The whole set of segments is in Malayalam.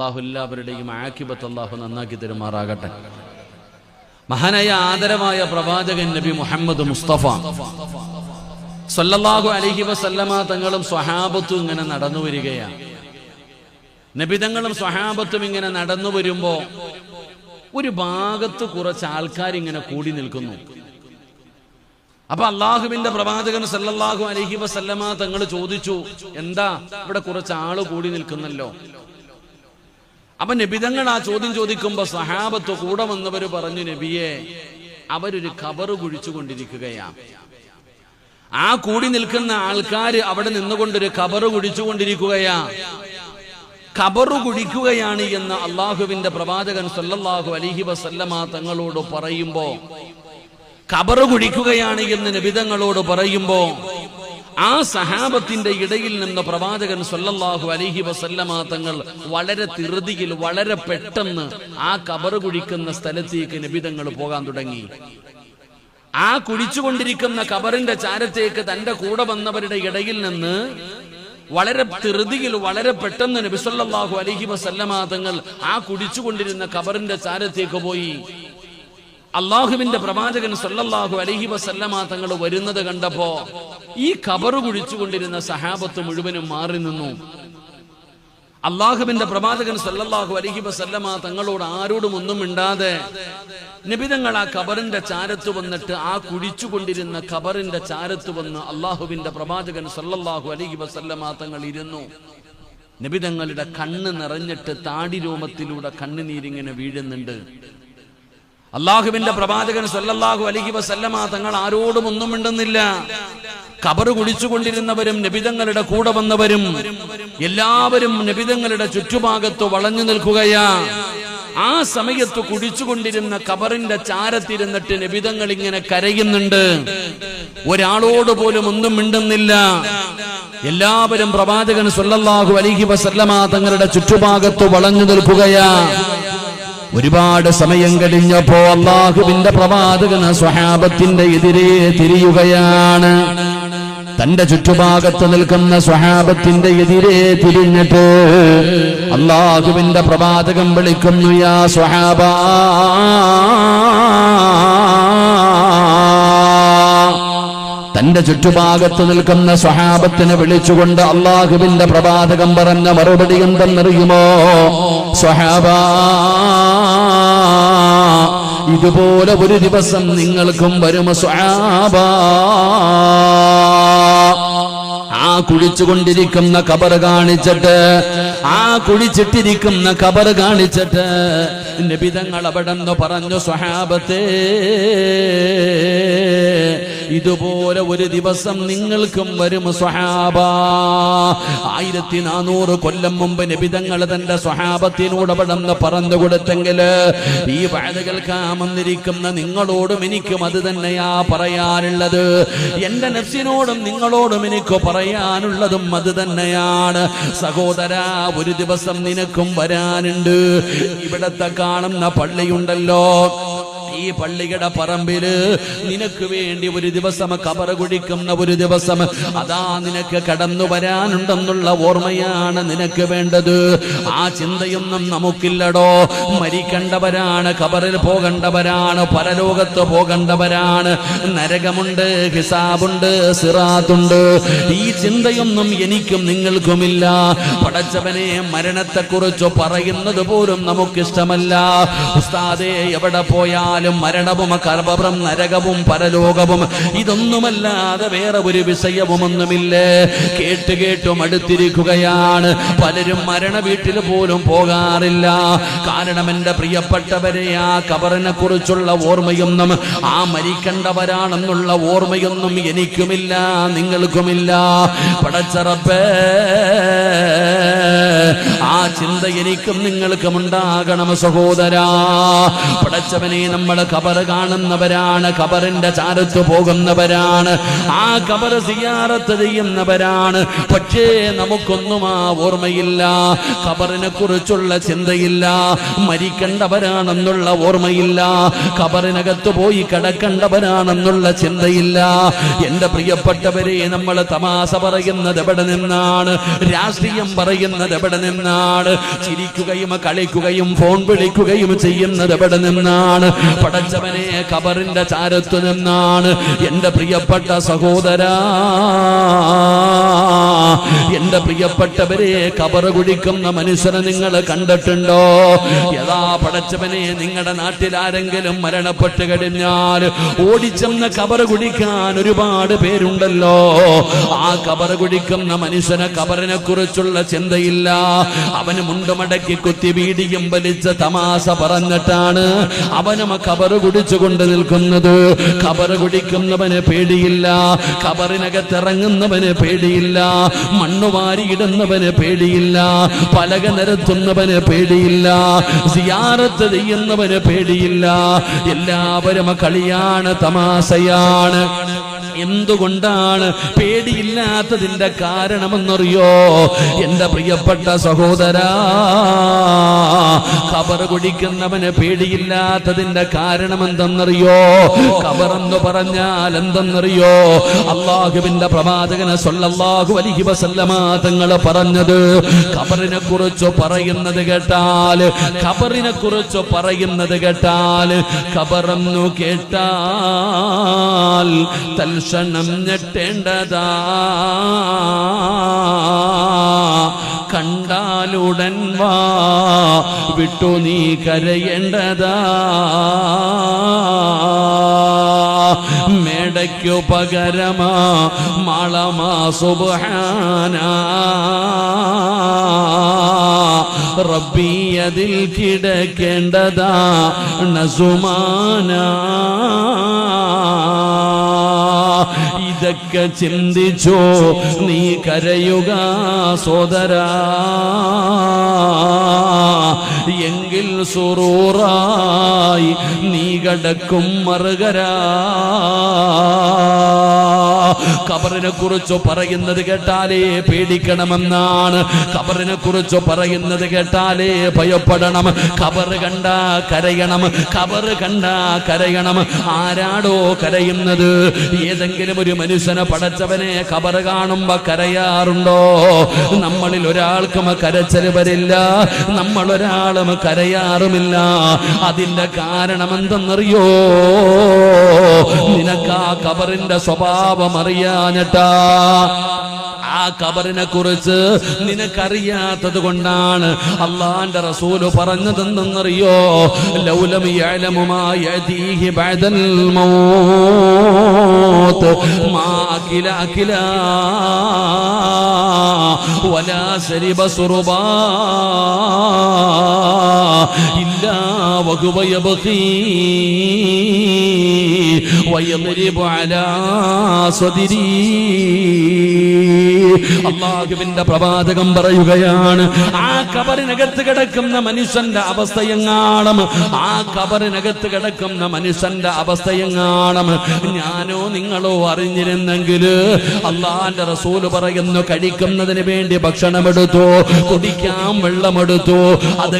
അള്ളാഹു എല്ലാവരുടെയും ആക്കിബത്ത് അള്ളാഹു നന്നാക്കി തരുമാറാകട്ടെ. മഹാനായ ആദരമായ പ്രവാചകൻ നബി മുഹമ്മദ് മുസ്തഫ സല്ലല്ലാഹു അലൈഹി വസല്ലമ തങ്ങളും സ്വഹാബത്തും ഇങ്ങനെ നടന്നു വരികയാണ്. നബിതങ്ങളും സ്വഹാബത്തും ഇങ്ങനെ നടന്നു വരുമ്പോ ഒരു ഭാഗത്ത് കുറച്ച് ആൾക്കാർ ഇങ്ങനെ കൂടി നിൽക്കുന്നു. അപ്പൊ അള്ളാഹുവിന്റെ പ്രവാചകൻ സല്ലല്ലാഹു അലഹി വസല്ലമ തങ്ങൾ ചോദിച്ചു എന്താ ഇവിടെ കുറച്ച് ആൾ കൂടി നിൽക്കുന്നല്ലോ? അപ്പൊ നബിതങ്ങൾ ആ ചോദ്യം ചോദിക്കുമ്പോ സഹാബത്ത് കൂടെ വന്നവര് പറഞ്ഞു നബിയെ അവരൊരു കബറ് കുഴിച്ചു കൊണ്ടിരിക്കുകയാണ് ആ കൂടി നിൽക്കുന്ന ആൾക്കാര് അവിടെ നിന്നുകൊണ്ടൊരു കബറ് കുഴിച്ചുകൊണ്ടിരിക്കുകയാ. കബറു കുടിക്കുകയാണ് എന്ന് അള്ളാഹുവിന്റെ പ്രവാചകൻ സല്ലല്ലാഹു അലിഹി വസല്ലമ തങ്ങളോട് പറയുമ്പോ കബറ് കുഴിക്കുകയാണ് എന്ന് നബിതങ്ങളോട് പറയുമ്പോ ആ സഹാബത്തിന്റെ ഇടയിൽ നിന്ന് പ്രവാചകൻ സല്ലല്ലാഹു അലൈഹി വസല്ലമ തങ്ങൾ വളരെ തിരുതിയിൽ വളരെ പെട്ടെന്ന് ആ കബറ് കുഴിക്കുന്ന സ്ഥലത്തേക്ക് നിബിതങ്ങൾ പോകാൻ തുടങ്ങി. ആ കുഴിച്ചുകൊണ്ടിരിക്കുന്ന കബറിന്റെ ചാരത്തേക്ക് തന്റെ കൂടെ വന്നവരുടെ ഇടയിൽ നിന്ന് വളരെ ധൃതിയിൽ വളരെ പെട്ടെന്ന് നബിസൊല്ലാഹു അലഹി വസല്ലമ തങ്ങൾ ആ കുടിച്ചുകൊണ്ടിരുന്ന കബറിന്റെ ചാരത്തേക്ക് പോയി. അള്ളാഹുവിന്റെ പ്രവാചകൻ സല്ലല്ലാഹു അലഹി വസല്ലമ തങ്ങൾ വരുന്നത് കണ്ടപ്പോ ഈ കബറ് കുഴിച്ചുകൊണ്ടിരുന്ന സഹാബത്ത് മുഴുവനും മാറി നിന്നു. അള്ളാഹുവിന്റെ പ്രവാചകൻ സല്ലല്ലാഹു അലഹി വസല്ലമ തങ്ങളോട് ആരോടും ഒന്നും മിണ്ടാതെ നിബിതങ്ങൾ ആ കബറിന്റെ ചാരത്ത് വന്നിട്ട് ആ കുഴിച്ചുകൊണ്ടിരുന്ന കബറിന്റെ ചാരത്ത് വന്ന് അള്ളാഹുവിന്റെ പ്രവാചകൻ സല്ലല്ലാഹു അലഹി വസല്ലമ തങ്ങൾ ഇരുന്നു. നിബിതങ്ങളുടെ കണ്ണ് നിറഞ്ഞിട്ട് താടി താടിരോമത്തിലൂടെ കണ്ണുനീരിങ്ങനെ വീഴുന്നുണ്ട്. അള്ളാഹുവിന്റെ പ്രവാചകൻ സല്ലല്ലാഹു അലഹി വസല്ലമ തങ്ങൾ ആരോടും ഒന്നും മിണ്ടുന്നില്ല. കബറ് കുടിച്ചുകൊണ്ടിരുന്നവരും നബിതങ്ങളുടെ കൂടെ വന്നവരും എല്ലാവരും നബിതങ്ങളുടെ ചുറ്റുഭാഗത്ത് വളഞ്ഞു നിൽക്കുകയാ. ആ സമയത്ത് കുടിച്ചുകൊണ്ടിരുന്ന കബറിന്റെ ചാരത്തിരുന്നിട്ട് നബിതങ്ങൾ ഇങ്ങനെ കരയുന്നുണ്ട്. ഒരാളോട് പോലും ഒന്നും മിണ്ടുന്നില്ല. എല്ലാവരും പ്രവാചകൻ സല്ലല്ലാഹു അലഹി വസല്ലമ തങ്ങളുടെ ചുറ്റുഭാഗത്ത് വളഞ്ഞു നിൽക്കുകയാ. ഒരുപാട് സമയം കഴിഞ്ഞപ്പോ അള്ളാഹുവിന്റെ പ്രവാചകന സ്വഹാബത്തിന്റെ എതിരെ തിരിയുകയാണ്. തന്റെ ചുറ്റുഭാഗത്ത് നിൽക്കുന്ന സ്വഹാബത്തിന്റെ എതിരെ തിരിഞ്ഞിട്ട് അള്ളാഹുവിന്റെ പ്രവാചകം വിളിക്കുന്നു യാ സ്വഹാബ തന്റെ ചുറ്റുഭാഗത്ത് നിൽക്കുന്ന സ്വഹാബത്തിനെ വിളിച്ചുകൊണ്ട് അള്ളാഹുവിന്റെ പ്രവാചകം പറഞ്ഞ മറുപടി എന്തെന്നറിയുമോ? സ്വഹാബ ഇതുപോലെ ഒരു ദിവസം നിങ്ങൾക്കും വരും സ്വഹാബ. ആ കുഴിച്ചുകൊണ്ടിരിക്കുന്ന കബർ കാണിച്ചിട്ട് ആ കുഴിച്ചിട്ടിരിക്കുന്ന കബർ കാണിച്ചിട്ട് നബിതങ്ങൾ അവിടെ നിന്ന് പറഞ്ഞു സ്വഹാബത്തേ ഇതുപോലെ ഒരു ദിവസം നിങ്ങൾക്കും വരും സ്വഹാബ. ആയിരത്തി നാനൂറ് കൊല്ലം മുമ്പ് നബിതങ്ങൾ തന്റെ സ്വഹാബത്തിനോട് അവിടെ നിന്ന് പറഞ്ഞു കൊടുത്തെങ്കിൽ ഈ വാഴ കാമന്നിരിക്കുന്ന നിങ്ങളോടും എനിക്കും അത് തന്നെയാ പറയാനുള്ളത്. എന്റെ നഫ്സിനോടും നിങ്ങളോടും എനിക്ക് പറയാനുള്ളതും അത് തന്നെയാണ്. സഹോദര ഒരു ദിവസം നിനക്കും വരാനുണ്ട്. ഇവിടത്തെ കാണുന്ന പള്ളിയുണ്ടല്ലോ. ഈ പള്ളിയുടെ പറമ്പിൽ നിനക്ക് വേണ്ടി ഒരു ദിവസം കബറ കുടിക്കുന്ന ഒരു ദിവസം അതാ നിനക്ക് കടന്നു വരാനുണ്ടെന്നുള്ള ഓർമ്മയാണ് നിനക്ക് വേണ്ടത്. ആ ചിന്തയൊന്നും നമുക്കില്ലടോ. മരിക്കേണ്ടവരാണ് കബറിൽ പോകേണ്ടവരാണ് പരലോകത്ത് പോകേണ്ടവരാണ്. നരകമുണ്ട് ഹിസാബുണ്ട് സിറാത്തുണ്ട്. ഈ ചിന്തയൊന്നും എനിക്കും നിങ്ങൾക്കുമില്ല. പടച്ചവനെ മരണത്തെക്കുറിച്ച് പറയുന്നത് പോലും നമുക്കിഷ്ടമല്ല. ഉസ്താദേ എവിടെ പോയാലും മരണവും കർമ്മം നരകവും പരലോകവും ഇതൊന്നുമല്ലാതെ വേറെ ഒരു വിഷയവുമൊന്നുമില്ല. കേട്ട് കേട്ടും അടുത്തിരിക്കുകയാണ്. പലരും മരണ വീട്ടിൽ പോലും പോകാറില്ല. കാരണം എന്റെ പ്രിയപ്പെട്ടവരെ ആ കബറിനെ കുറിച്ചുള്ള ഓർമ്മയൊന്നും ആ മരിക്കേണ്ടവരാണെന്നുള്ള ഓർമ്മയൊന്നും എനിക്കുമില്ല നിങ്ങൾക്കുമില്ല. പടച്ചറപ്പേ ആ ചിന്ത എനിക്കും നിങ്ങൾക്കും ഉണ്ടാകണം സഹോദരാ. പടച്ചവനെ നമ്മൾ ഖബർ കാണുന്നവരാണ് ഖബറിന്റെ ചാരത്ത് പോകുന്നവരാണ് ആ ഖബർ സിയാറത്ത് ചെയ്യുന്നവരാണ്. പക്ഷേ നമുക്കൊന്നും ആ ഓർമ്മയില്ല കബറിനെ കുറിച്ചുള്ള ചിന്തയില്ല മരിക്കേണ്ടവരാണെന്നുള്ള ഓർമ്മയില്ല ഖബറിനകത്ത് പോയി കിടക്കേണ്ടവരാണെന്നുള്ള ചിന്തയില്ല. എന്റെ പ്രിയപ്പെട്ടവരെ നമ്മൾ തമാശ പറയുന്നത് എവിടെ നിന്നാണ്? രാഷ്ട്രീയം പറയുന്നത് എവിടെ നിന്നാണ്. ചിരിക്കുകയും കളിക്കുകയും ഫോൺ വിളിക്കുകയും ചെയ്യുന്നത് എവിടെ നിന്നാണ്? പടച്ചവനെ കബറിന്റെ ചാരത്തു നിന്നാണ്. എന്റെ പ്രിയപ്പെട്ട സഹോദര എന്റെ പ്രിയപ്പെട്ടവരെ കബറ് കുടിക്കുന്ന മനുഷ്യനെ നിങ്ങൾ കണ്ടിട്ടുണ്ടോ? യഥാ പടച്ചവനെ നിങ്ങളുടെ നാട്ടിൽ ആരെങ്കിലും മരണപ്പെട്ട് കഴിഞ്ഞാൽ ഓടിച്ചെന്ന് കബറ് കുടിക്കാൻ ഒരുപാട് പേരുണ്ടല്ലോ. ആ കബറ് കുടിക്കുന്ന മനുഷ്യനെ കബറിനെ കുറിച്ചുള്ള ചിന്തയില്ല. അവന് മുണ്ടുമടക്കി കുത്തി വീടിയും വലിച്ച തമാശ പറഞ്ഞിട്ടാണ് അവനും കബർ കുടിച്ചുകൊണ്ട് നിൽക്കുന്നത്. കബർ കുടിക്കുന്നവന് പേടിയില്ല. കബറിനകത്തിറങ്ങുന്നവന് പേടിയില്ല. മണ്ണുവാരിയിടുന്നവന് പേടിയില്ല. പലക നിരത്തുന്നവന് പേടിയില്ല. സിയാറത്ത് ചെയ്യുന്നവന് പേടിയില്ല. എല്ലാവരും കളിയാണ് തമാശയാണ്. എന്തുകൊണ്ടാണ് പേടിയില്ലാത്തതിന്റെ കാരണമെന്നറിയോ? എന്റെ പ്രിയപ്പെട്ട സഹോദര കബർ കുടിക്കുന്നവന് പേടിയില്ലാത്തതിന്റെ കാരണം എന്തെന്നറിയോ ഖബർ എന്ന് പറഞ്ഞാൽ എന്തെന്നറിയോ? അള്ളാഹുവിന്റെ പ്രവാചകനെ സൊല്ലാഹു അലിഹി വസല്ലമാതങ്ങൾ പറഞ്ഞത് കബറിനെ കുറിച്ച് പറയുന്നത് കേട്ടാൽ കബറിനെ കുറിച്ച് പറയുന്നത് കേട്ടാൽ കബറെന്നു കേട്ടാൽ തൽക്ഷണം ഞെട്ടേണ്ടതാ. കണ്ടാലുടൻ വാ വിട്ടു നീ കരയേണ്ടതാ. മേടയ്ക്കു പകരമാ മാളമാ സുബാന റബ്ബിയതിൽ കിടക്കേണ്ടതാ നസുമാന. ഇതൊക്കെ ചിന്തിച്ചോ? നീ കരയുക സോദര. എങ്കിൽ സുറൂറായി നീ കടക്കും മറുകര. ഖബറിനെ കുറിച്ച് പറയുന്നത് കേട്ടാലേ പേടിക്കണമെന്നാണ്. ഖബറിനെ കുറിച്ച് പറയുന്നത് കേട്ടാലേ ഭയപ്പെടണം. കബറ് കണ്ട കരയണം. കബറ് കണ്ട കരയണം. ആരാടോ കരയുന്നത്? ഏതെങ്കിലും ഒരു മനുഷ്യനെ പടച്ചവനെ കബറ് കാണുമ്പോ കരയാറുണ്ടോ? നമ്മളിൽ ഒരാൾക്കും കരച്ചൽ വരില്ല. നമ്മൾ ഒരാളും കരയാറുമില്ല. അതിന്റെ കാരണം എന്തെന്നറിയോ നിനക്ക് കബറിന്റെ സ്വഭാവം അറിയാഞ്ഞിട്ടാ. ആ കബറിനെ കുറിച്ച് നിനക്കറിയാത്തത് കൊണ്ടാണ് അള്ളാന്റെ റസൂൽ പറഞ്ഞതെന്നറിയോ? ലൗലം ولا سرب ബഅദൽ മൗത്ത് وهو يبغي ويضرب على صدري അള്ളാഹുവിന്റെ പ്രവാചകം പറയുകയാണ് ആ കബറിനകത്ത് കിടക്കുന്ന മനുഷ്യന്റെ അവസ്ഥയെങ്ങാണം? ആ കബറിനകത്ത് കിടക്കുന്ന മനുഷ്യന്റെ അവസ്ഥയെങ്ങാണം? ഞാനോ നിങ്ങളോ അറിഞ്ഞിരുന്നെങ്കിൽ അള്ളാന്റെ റസൂൽ പറയുന്നു കഴിക്കുന്നതിന് വേണ്ടി ഭക്ഷണമെടുത്തു കുടിക്കാൻ വെള്ളമെടുത്തു അത്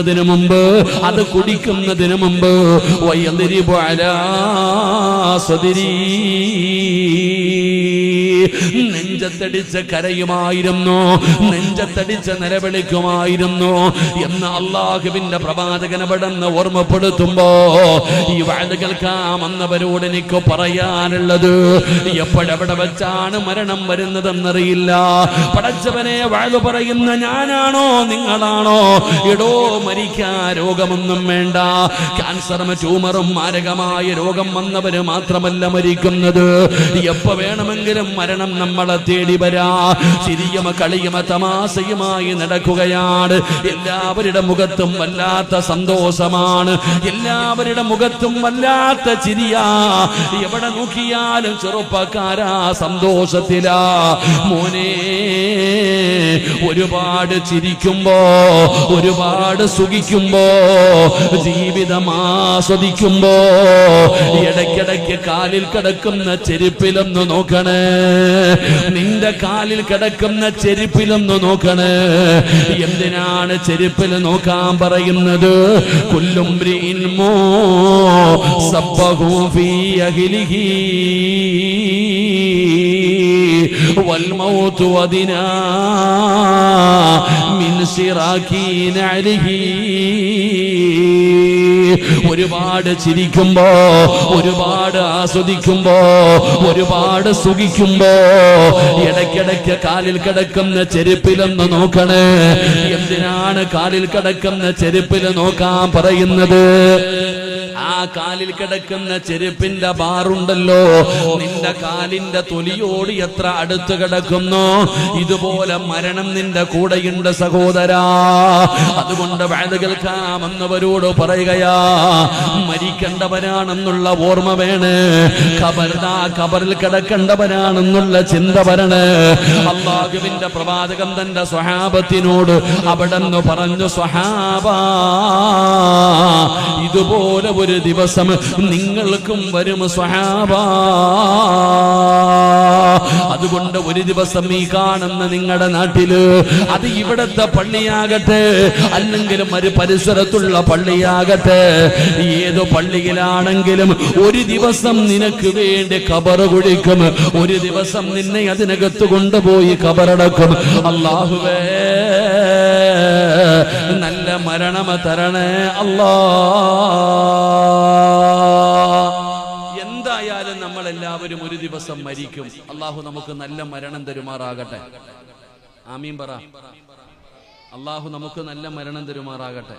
കഴിക്കുന്നതിന് മുമ്പ് അത് കുടിക്കുന്നതിന് മുമ്പ് വയ്യന്തിരി അലാ സദിരീ. നെഞ്ചത്തടിച്ച് കരയുമായിരുന്നു. നെഞ്ചത്തടിച്ച് നിലവിളിക്കുമായിരുന്നു എന്ന് അള്ളാഹുവിന്റെ പ്രവാചകനെ പെടുന്ന് ഓർമ്മപ്പെടുത്തുമ്പോ ഈ വാഴ കേൾക്കാമെന്നവരോട് എനിക്ക് പറയാനുള്ളത്. എപ്പോഴെവിടെ വെച്ചാണ് മരണം വരുന്നതെന്നറിയില്ല. പടച്ചവനെ വാഴ പറയുന്ന ഞാനാണോ നിങ്ങളാണോ? എടോ മരിക്കാ രോഗമൊന്നും വേണ്ട. ക്യാൻസറും ട്യൂമറും മാരകമായ രോഗം വന്നവര് മാത്രമല്ല മരിക്കുന്നത്. എപ്പോ വേണമെങ്കിലും മരണം നമ്മളെ തേടി വരാ. ചിരിയും കളിയും തമാശയുമായി നടക്കുകയാണ്. എല്ലാവരുടെ മുഖത്തും വല്ലാത്ത സന്തോഷമാണ്. എല്ലാവരുടെ മുഖത്തും വല്ലാത്ത ചിരിയാ. എവിടെ നോക്കിയാലും ചെറുപ്പക്കാരാ സന്തോഷത്തിലാ. മോനെ ഒരുപാട് ചിരിക്കുമ്പോ ഒരുപാട് സുഖിക്കുമ്പോ ജീവിതം ആസ്വദിക്കുമ്പോ ഇടയ്ക്കിടയ്ക്ക് കാലിൽ കിടക്കുന്ന ചെരുപ്പിലൊന്ന് നോക്കണേ. നിന്റെ കാലിൽ കിടക്കുന്ന ചെരുപ്പിലൊന്ന് നോക്കണേ. എന്തിനാണ് ചെരുപ്പിൽ നോക്കാൻ പറയുന്നത്? കുല്ലും സബ്ബഹു ഫീ والموت ودنا من سراك نعله ഒരുപാട് ചിരിക്കുമ്പോ ഒരുപാട് ആസ്വദിക്കുമ്പോ ഒരുപാട് സുഖിക്കുമ്പോ ഇടയ്ക്കിടയ്ക്ക് കാലിൽ കിടക്കുന്ന ചെരുപ്പിലൊന്ന് നോക്കണേ എന്തിനാണ് കാലിൽ കിടക്കുന്ന ചെരുപ്പിൽ നോക്കാൻ പറയുന്നത് ആ കാലിൽ കിടക്കുന്ന ചെരുപ്പിന്റെ ബാറുണ്ടല്ലോ. നിന്റെ കാലിന്റെ തൊലിയോട് എത്ര അടുത്ത് കിടക്കുന്നു? ഇതുപോലെ മരണം നിന്റെ കൂടെയുണ്ട് സഹോദരാ. അതുകൊണ്ട് വേദ കേൾക്കാമെന്നവരോട് പറയുകയാ മരിക്കേണ്ടവരാണെന്നുള്ള ഓർമ്മ വേണ്. കബർദാ കബറിൽ കിടക്കേണ്ടവരാണെന്നുള്ള ചിന്ത വരണ്. അള്ളാഹുവിന്റെ പ്രവാചകം തന്റെ സ്വഹാപത്തിനോട് അവിടെ പറഞ്ഞു സ്വഹാബ ഇതുപോലെ ഒരു ദിവസം നിങ്ങൾക്കും വരും സ്വഹാബ. അതുകൊണ്ട് ഒരു ദിവസം ഈ കാണുന്ന നിങ്ങളുടെ നാട്ടിൽ അത് ഇവിടത്തെ പള്ളിയാകട്ടെ അല്ലെങ്കിലും ഒരു പരിസരത്തുള്ള പള്ളിയാകട്ടെ ഏതോ പള്ളിയിലാണെങ്കിലും ഒരു ദിവസം നിനക്ക് വേണ്ടി കബറ് കുഴിക്കും ഒരു ദിവസം നിന്നെ അതിനകത്ത് കൊണ്ടുപോയി കബറടക്കും അള്ളാഹുവേ നല്ല മരണമ തരണേ അല്ലാ എന്തായാലും നമ്മൾ എല്ലാവരും ഒരു ദിവസം മരിക്കും. അള്ളാഹു നമുക്ക് നല്ല മരണം തരുമാറാകട്ടെ. ആമീൻ പറ. അള്ളാഹു നമുക്ക് നല്ല മരണം തരുമാറാകട്ടെ.